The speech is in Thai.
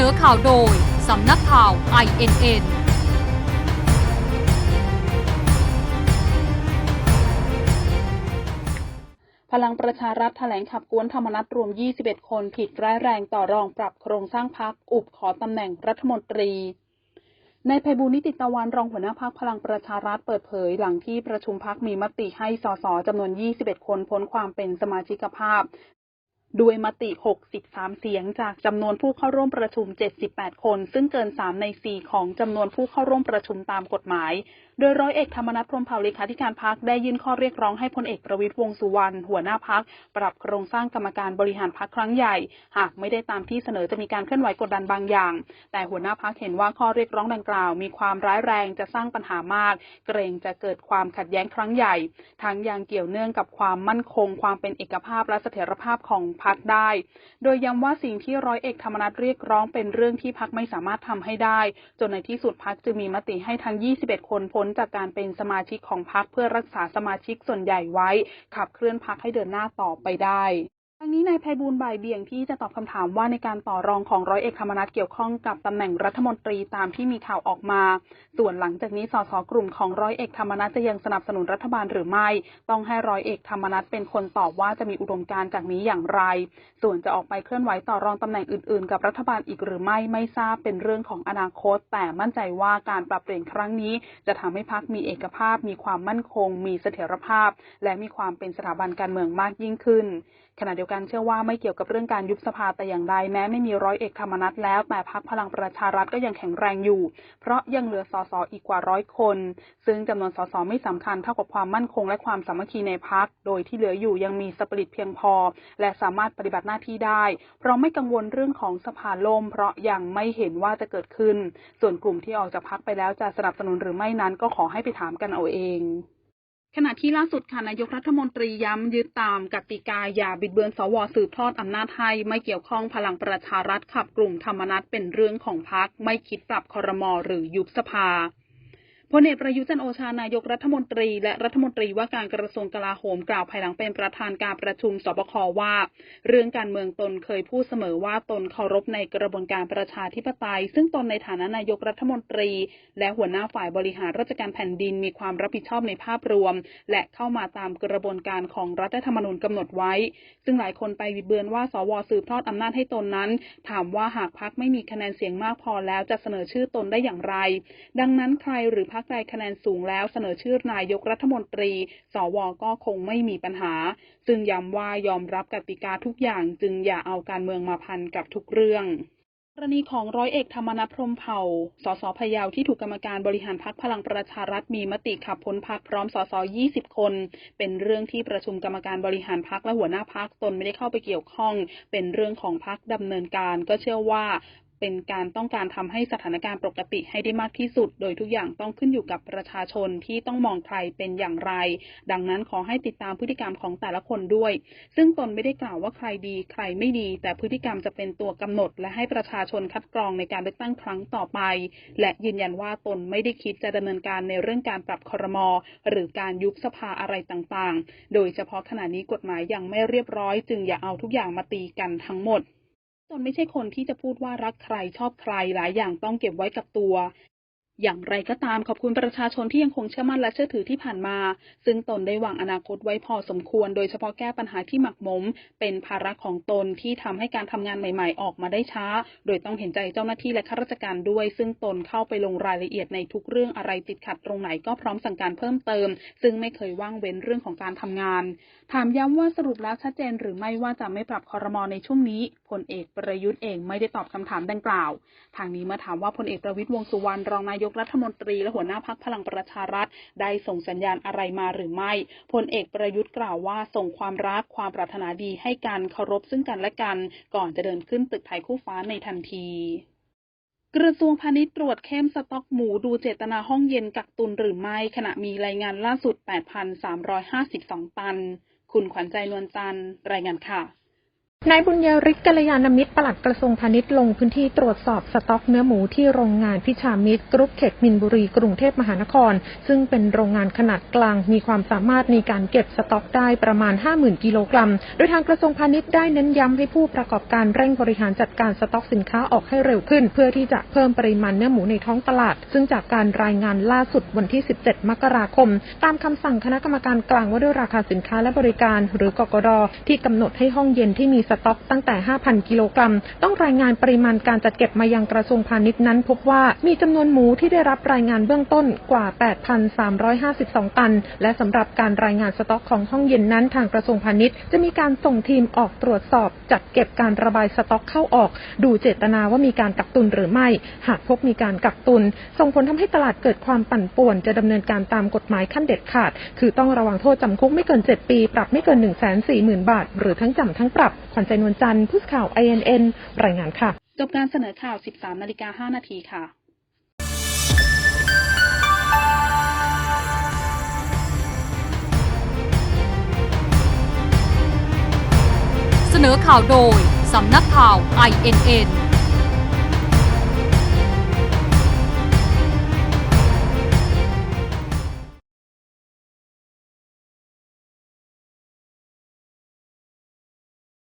นอข่าวโดย สำนักข่าว INN พลังประชารัฐแถลงขับกวนธรรมนัตรวม 21 คนผิดร้ายแรงต่อรองปรับโครงสร้างพักอุบขอตำแหน่งรัฐมนตรีในายไพบูลนิติตะวันรองหัวหน้าพักพลังประชารัฐเปิดเผย หลังที่ประชุมพักมีมติให้สสจำนวน 21 คนพ้นความเป็นสมาชิกภาพ ด้วยมติ 63 เสียงจากจำนวนผู้เข้าร่วมประชุม 78 คน ซึ่งเกิน 3 ใน 4 ของจำนวนผู้เข้าร่วมประชุมตามกฎหมายโดยร้อยเอกธรรมนัฐพรมเผ่าเลขาธิการพักได้ยื่นข้อเรียกร้องให้พลเอกประวิตรวงสุวรรณหัวหน้าพักปรับโครงสร้างกรรมการบริหารพักครั้งใหญ่ หากไม่ได้ตามที่เสนอจะมีการเคลื่อนไหวกดดันบางอย่าง แต่หัวหน้าพักเห็นว่าข้อเรียกร้องดังกล่าว มีความร้ายแรงจะสร้างปัญหามาก เกรงจะเกิดความขัดแย้งครั้งใหญ่ทั้งยังเกี่ยวเนื่องกับความมั่นคง ความเป็นเอกภาพและเสถียรภาพของพักได้ โดยย้ำว่าสิ่งที่ร้อยเอกธรรมนัฐเรียกร้องเป็นเรื่องที่พักไม่สามารถทำให้ได้ จนในที่สุดพักจึงมีมติให้ทั้ง 21 คนพ้นจากการเป็นสมาชิกของพรรคเพื่อรักษาสมาชิกส่วนใหญ่ไว้ ขับเคลื่อนพรรคให้เดินหน้าต่อไปได้ ทั้งนี้นายไพบูลย์บ่ายเบี่ยงที่จะตอบคำถามว่าในการต่อรองของร้อยเอกธรรมนัฐเกี่ยวข้องกับตำแหน่งรัฐมนตรีตามที่มีข่าวออกมา ส่วนหลังจากนี้สสกลุ่มของร้อยเอกธรรมนัฐจะยังสนับสนุนรัฐบาลหรือไม่ ต้องให้ร้อยเอกธรรมนัฐเป็นคนตอบว่าจะมีอุดมการณ์จากนี้อย่างไร ส่วนจะออกไปเคลื่อนไหวต่อรองตำแหน่งอื่นๆ กับรัฐบาลอีกหรือไม่ไม่ทราบเป็นเรื่องของอนาคต แต่มั่นใจว่าการปรับเปลี่ยนครั้งนี้ จะทำให้พักมีเอกภาพ มีความมั่นคง มีเสถียรภาพ และมีความเป็นสถาบันการเมืองมากยิ่งขึ้นขณะเดียวกันเชื่อว่าไม่เกี่ยวกับเรื่องการยุบสภาแต่อย่างใดแม้ไม่มีร้อยเอกธรรมนัฐแล้ว แต่พักพลังประชารัฐก็ยังแข็งแรงอยู่ เพราะยังเหลือสสอีกกว่าร้อยคน ซึ่งจำนวนสสไม่สำคัญเท่ากับความมั่นคงและความสามัคคีในพักโดยที่เหลืออยู่ยังมีสปริตเพียงพอ และสามารถปฏิบัติหน้าที่ได้ เพราะไม่กังวลเรื่องของสภาล่ม เพราะยังไม่เห็นว่าจะเกิดขึ้น ส่วนกลุ่มที่ออกจากพักไปแล้วจะสนับสนุนหรือไม่นั้นก็ขอให้ไปถามกันเอาเอง ขณะที่ล่าสุดค่ะนายกรัฐมนตรีย้ำยึดตามกติกาอย่าบิดเบือนสวสืบทอดอำนาจให้ไม่เกี่ยวข้องพลังประชารัฐขับกลุ่มธรรมนัตเป็นเรื่องของพักไม่คิดปรับคอรมอหรือยุบสภา พลเอกประยุทธ์จันโอชานายกรัฐมนตรี และรัฐมนตรีว่าการกระทรวงกลาโหมกล่าวภายหลังเป็นประธานการประชุมสบคว่า เรื่องการเมืองตนเคยพูดเสมอว่าตนเคารพในกระบวนการประชาธิปไตย ซึ่งตนในฐานะนายกรัฐมนตรี และหัวหน้าฝ่ายบริหารราชการแผ่นดินมีความรับผิดชอบในภาพรวม และเข้ามาตามกระบวนการของรัฐธรรมนูญกำหนดไว้ ซึ่งหลายคนไปบิเบือนว่าสวสืบทอดอำนาจให้ตนนั้น ถามว่าหากพักไม่มีคะแนนเสียงมากพอแล้วจะเสนอชื่อตนได้อย่างไร ดังนั้นใครหรือพักใดคะแนนสูงแล้วเสนอชื่อนายกรัฐมนตรี สวก็คงไม่มีปัญหา ซึ่งย้ำว่ายอมรับกติกาทุกอย่างจึงอย่าเอาการเมืองมาพันกับทุกเรื่องกรณีของร้อยเอกธรรมนัฐพรมเผ่า สสพยาวที่ถูกกรรมการบริหารพักพลังประชารัฐมีมติขับพ้นพักพร้อมสส20 คน เป็นเรื่องที่ประชุมกรรมการบริหารพักและหัวหน้าพักตนไม่ได้เข้าไปเกี่ยวข้อง เป็นเรื่องของพักดำเนินการก็เชื่อว่า เป็นการต้องการทำให้สถานการณ์ปกติให้ได้มากที่สุด โดยทุกอย่างต้องขึ้นอยู่กับประชาชนที่ต้องมองใครเป็นอย่างไร ดังนั้นขอให้ติดตามพฤติกรรมของแต่ละคนด้วย ซึ่งตนไม่ได้กล่าวว่าใครดีใครไม่ดี แต่พฤติกรรมจะเป็นตัวกำหนด และให้ประชาชนคัดกรองในการเลือกตั้งครั้งต่อไป และยืนยันว่าตนไม่ได้คิดจะดำเนินการในเรื่องการปรับคอรมอหรือการยุบสภาอะไรต่างๆ โดยเฉพาะขณะนี้กฎหมายยังไม่เรียบร้อย จึงอย่าเอาทุกอย่างมาตีกันทั้งหมด ตนไม่ใช่คนที่จะพูดว่ารักใครชอบใครหลายอย่างต้องเก็บไว้กับตัว อย่างไรก็ตามขอบคุณประชาชนที่ยังคงเชื่อมั่นและเชื่อถือที่ผ่านมา ซึ่งตนได้วางอนาคตไว้พอสมควร โดยเฉพาะแก้ปัญหาที่หมักหมม เป็นภาระของตนที่ทำให้การทำงานใหม่ๆ ออกมาได้ช้า โดยต้องเห็นใจเจ้าหน้าที่และข้าราชการด้วย ซึ่งตนเข้าไปลงรายละเอียดในทุกเรื่องอะไรติดขัดตรงไหนก็พร้อมสั่งการเพิ่มเติม ซึ่งไม่เคยว่างเว้นเรื่องของการทำงาน ถามย้ำว่าสรุปแล้วชัดเจนหรือไม่ว่าจะไม่ปรับคอรมอในช่วงนี้ ลเอกประยุทธ์เองไม่ได้ตอบคำถามดังกล่าว ทางนี้เมื่อถามว่าพลเอกประวิตรวงสุวรรณรองนายกรัฐมนตรีและหัวหน้าพักพลังประชารัฐ ได้ส่งสัญญาณอะไรมาหรือไม่ พลเอกประยุทธ์กล่าวว่าส่งความรักความปรารถนาดีให้กันเคารพซึ่งกันและกัน ก่อนจะเดินขึ้นตึกไทยคู่ฟ้าในทันทีกระทรวงพาณิชย์ตรวจเข้มสต็อกหมูดูเจตนาห้องเย็นกักตุนหรือไม่ ขณะมีรายงานล่าสุด 8,352 ตัน คุณขวัญใจนวลจันทร์รายงานค่ะ นายบุญยริศกัลยาณมิตรปลัดกระทรวงพาณิชย์ลงพื้นที่ตรวจสอบสต็อกเนื้อหมูที่โรงงานพิชามิตรกรุ๊ปเขตมินบุรี กรุงเทพมหานคร ซึ่งเป็นโรงงานขนาดกลางมีความสามารถในการเก็บสต็อกได้ประมาณ 50,000 กิโลกรัม โดยทางกระทรวงพาณิชย์ได้เน้นย้ำให้ผู้ประกอบการเร่งบริหารจัดการสต็อกสินค้าออกให้เร็วขึ้น เพื่อที่จะเพิ่มปริมาณเนื้อหมูในท้องตลาด ซึ่งจากการรายงานล่าสุดวันที่ 17 มกราคม ตามคำสั่งคณะกรรมการกลางว่าด้วยราคาสินค้าและบริการ หรือกกดที่กำหนดให้ห้องเย็นที่มีสต็อกตั้งแต่ 5,000 กิโลกรัม ต้องรายงานปริมาณการจัดเก็บมายังกระทรวงพาณิชย์นั้น พบว่ามีจำนวนหมูที่ได้รับรายงานเบื้องต้นกว่า 8,352 ตัน และสำหรับการรายงานสต็อกของห้องเย็นนั้นทางกระทรวงพาณิชย์ จะมีการส่งทีมออกตรวจสอบ จัดเก็บการระบายสต็อกเข้าออก ดูเจตนาว่ามีการกักตุนหรือไม่ หากพบมีการกักตุน ส่งผลทำให้ตลาดเกิดความปั่นป่วน จะดำเนินการตามกฎหมายขั้นเด็ดขาด คือต้องระวังโทษจำคุกไม่เกิน 7 ปี ปรับไม่เกิน 1 4 0 0 0 0 บาท หรือทั้งจำทั้งปรับขวัญใจนวลจันทร์ผู้สื่อข่าว INN รายงานค่ะ จบการเสนอข่าว 13นาฬิกา5นาทีค่ะเสนอข่าวโดย สำนักข่าว INN